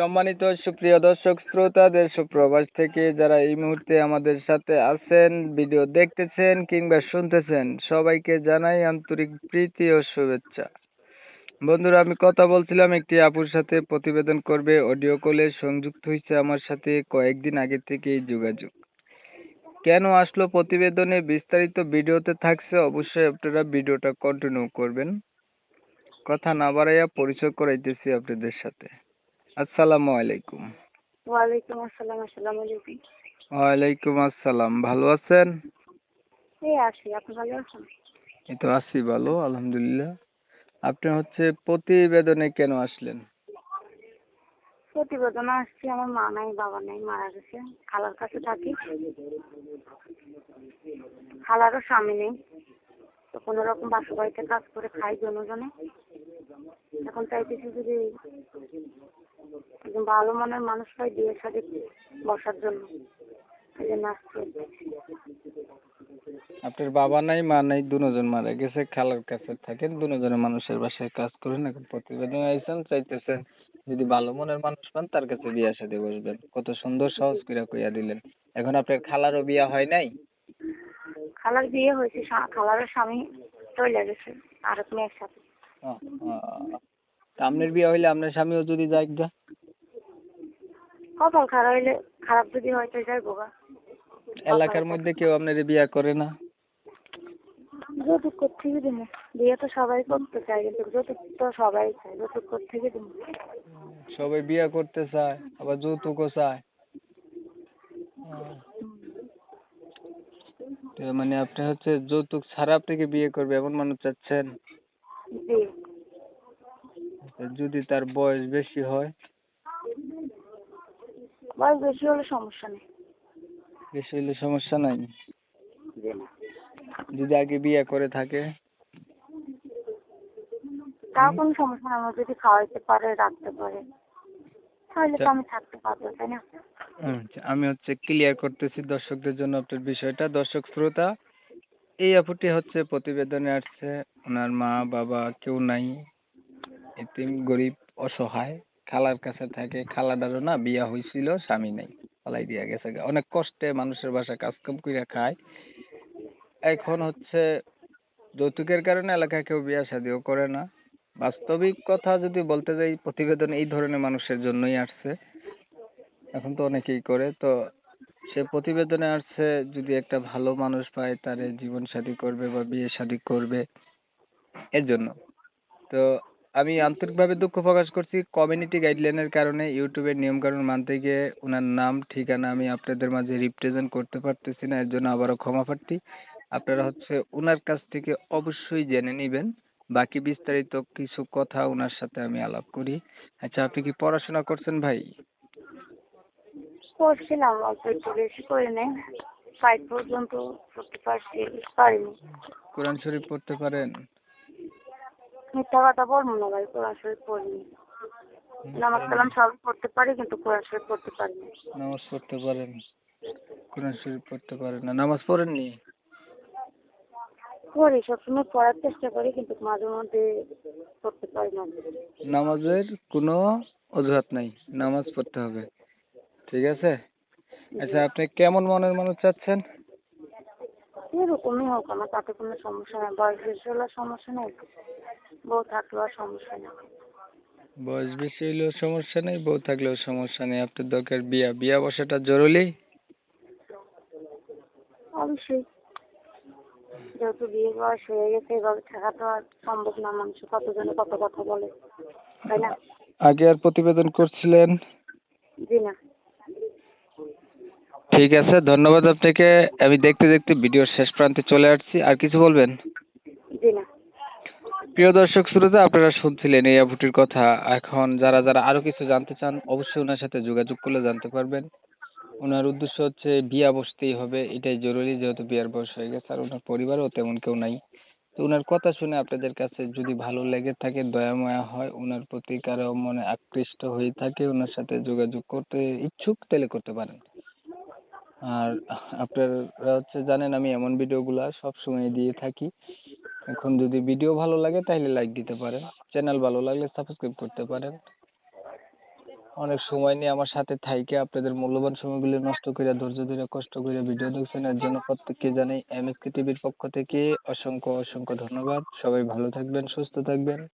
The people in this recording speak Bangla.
সম্মানিত সুপ্রিয় দর্শক শ্রোতা দেশ ও প্রবাস থেকে যারা এই মুহূর্তে আমাদের সাথে আছেন, ভিডিও দেখতেছেন কিংবা শুনতেছেন, সবাইকে জানাই আন্তরিক প্রীতি ও শুভেচ্ছা। বন্ধুরা, আমি কথা বলছিলাম, একটি আপুর সাথে প্রতিবেদন করবে, অডিও কলে সংযুক্ত হয়েছে আমার সাথে কয়েকদিন আগে থেকেই যোগাযোগ। কেন আসলো প্রতিবেদনে, বিস্তারিত ভিডিওতে থাকছে, অবশ্যই আপনারা ভিডিওটা কন্টিনিউ করবেন। কথা না বাড়াইয়া পরিচয় করাইতেছি আপনাদের সাথে। আসসালামু আলাইকুম। ওয়ালাইকুম আসসালাম আসসালামু আলাইকুম। ওয়ালাইকুম আসসালাম ভালো আছেন? এই আছি আপনি ভালো আছেন? এই তো আছি ভালো আলহামদুলিল্লাহ। আপনি হচ্ছে প্রতিবেদনে কেন আসলেন? প্রতিবেদন আসছি আমার মা নাই বাবা নাই মারা গেছে। খালার কাছে থাকি। খালারও স্বামী নেই। তো কোনো রকম বাসা বাড়িতে কাজ করে খাই জনজনে এখন চাইতেছি যদি ভালো মনের মানুষ পাই বিয়ে সাথে বসার জন্য। এই জন্য আসছি। আপনার বাবা নাই মা নাই দুজন মারা গেছে খালার কাছে থাকেন দুজনের মানুষের বাসায় কাজ করেন এখন প্রতিবেদন আইছেন চাইতেছেন যদি ভালো মনের মানুষ পান তার কাছে বিয়া সাথে বসবেন। কত সুন্দর সহজ করে কইয়া দিলেন। এখন আপনার খালারও বিয়া হয় নাই? খালার বিয়ে হয়েছে খালারও স্বামী চলে গেছে আর এক মেয়ের সাথে। আপনার বিয়া হইলে আপনার স্বামীও যদি যাই কপাল খারাপ হইলে খারাপ যদি হয় তো যাই বোগা এলাকার মধ্যে কেউ আপনার বিয়া করে না? যৌতুক কোথেকে দিব বিয়ে তো সবাই করতে চায় কিন্তু যৌতুক তো সবাই চায় যৌতুক কোথেকে দিব সবাই বিয়া করতে চায় আবার যৌতুকও চায়। মানে আপনি হচ্ছে যৌতুক ছাড়া আপনাকে বিয়ে করবে এমন মানুষ চাচ্ছেন? যদি তার বয়স বেশি হয় বয়স বেশি হলে সমস্যা নেই। বেশি হলে সমস্যা নাই? যদি আগে বিয়ে করে থাকে? তাও কোনো সমস্যা না আমার যদি খাওয়াইতে পারে রাখতে পারে তাহলে তো আমি থাকতে পারব তাই না? আচ্ছা, আমি হচ্ছে ক্লিয়ার করতেছি দর্শকদের জন্য আপনার বিষয়টা। দর্শক শ্রোতা এই আপুটি হচ্ছে প্রতিবেদনে আসছে। ওনার মা বাবা কেউ নাই। এতিম গরিব অসহায়। খালার কাছে থাকে খালাটারও না বিয়া হয়েছিল স্বামী নাই, পালাই দিয়া গেছে। অনেক কষ্টে মানুষের বাসায় কাজকাম কইরা খায়। এখন হচ্ছে যৌতুকের কারণে এলাকায় কেউ বিয়া শাদিও করে না। বাস্তবিক কথা যদি বলতে যাই, প্রতিবেদন এই ধরনের মানুষের জন্যই আসছে। এখন তো অনেকেই করে, তো সে প্রতিবেদনে আসছে, যদি একটা ভালো মানুষ পায়, তারে জীবন শাদী করবে বা বিয়ে শাদী করবে, এর জন্য। তো আমি আন্তরিকভাবে দুঃখ প্রকাশ করছি কমিউনিটি গাইডলাইনের কারণে ইউটিউবের নিয়মকানুন মানতে গিয়ে ওনার নাম ঠিকানা আমি আপনাদের মাঝে রিপ্রেজেন্ট করতে পারতেছি না এর জন্য আবারও ক্ষমা প্রার্থী। আপনারা হচ্ছে ওনার কাছ থেকে অবশ্যই জেনে নেবেন। বাকি বিস্তারিত কিছু কথা ওনার সাথে আমি আলাপ করি। আচ্ছা আপনি কি পড়াশোনা করছেন ভাই? করছিলাম অল্প একটু বেশি করে নেই। ফাইভ পর্যন্ত করতে পারছি পারিনি। কোরআন শরীফ পড়তে পারেন? মিথ্যা কথা বলব না ভাই কোরআন শরীফ পড়িনি নামাজ কালাম সব পড়তে পারি কিন্তু কোরআন শরীফ পড়তে পারিনি নামাজ পড়তে পারেন। কোরআন শরীফ পড়তে পারেন না। নামাজ পড়েননি? পড়ি সবসময় পড়ার চেষ্টা করি কিন্তু মাঝে মধ্যে পড়তে পারি না। নামাজের কোনো অজুহাত নাই। নামাজ পড়তে হবে। ঠিক আছে? আচ্ছা আপনি কেমন মনের মানুষ চাচ্ছেন? এরকমই হোক আমার তাতে কোনো সমস্যা নেই। বয়স হলে সমস্যা নেই। বউ থাকলেও সমস্যা নেই। বয়স বেশি হলেও সমস্যা নেই বউ থাকলেও সমস্যা নেই। আপনার দরকার বিয়া। বিয়া বসাটা জরুরি? অবশ্যই। যেহেতু বিয়ে বয়স হয়ে গেছে এভাবে থাকা তো আর সম্ভব না। মানুষ কতজনে কত কথা বলে তাই না? আগে আর প্রতিবেদন করছিলেন? জি না। ঠিক আছে ধন্যবাদ আপনাকে। আমি দেখতে দেখতে ভিডিওর শেষ প্রান্তে চলে আসছি। আর কিছু বলবেন? প্রিয় দর্শক, শ্রোতা আপনারা শুনছিলেন এই আপুটির কথা। এখন যারা যারা আরও কিছু জানতে চান, অবশ্যই ওনার সাথে যোগাযোগ করলে জানতে পারবেন। ওনার উদ্দেশ্য হচ্ছে, বিয়া বসতেই হবে, এটাই জরুরি, যেহেতু বিয়ার বয়স হয়ে গেছে, আর ওনার পরিবারও তেমন কেউ নাই। তো ওনার কথা শুনে আপনাদের কাছে যদি ভালো লেগে থাকে দয়া মায়া হয় ওনার প্রতি কারও মনে আকৃষ্ট হয়ে থাকে ওনার সাথে যোগাযোগ করতে ইচ্ছুক, তাহলে করতে পারেন। আর আপনারা হচ্ছে জানেন, আমি এমন ভিডিওগুলা সব সময় দিয়ে থাকি এখন যদি ভিডিও ভালো লাগে তাহলে লাইক দিতে পারেন। চ্যানেল ভালো লাগলে সাবস্ক্রাইব করতে পারেন। অনেক সময় নিয়ে আমার সাথে থাইকে আপনাদের মূল্যবান সময়গুলি নষ্ট করে ধৈর্য ধরে কষ্ট করে ভিডিও দেখছেন। এর জন্য প্রত্যেককে জানাই এমএসকে টিভির পক্ষ থেকে অসংখ্য অসংখ্য ধন্যবাদ। সবাই ভালো থাকবেন, সুস্থ থাকবেন।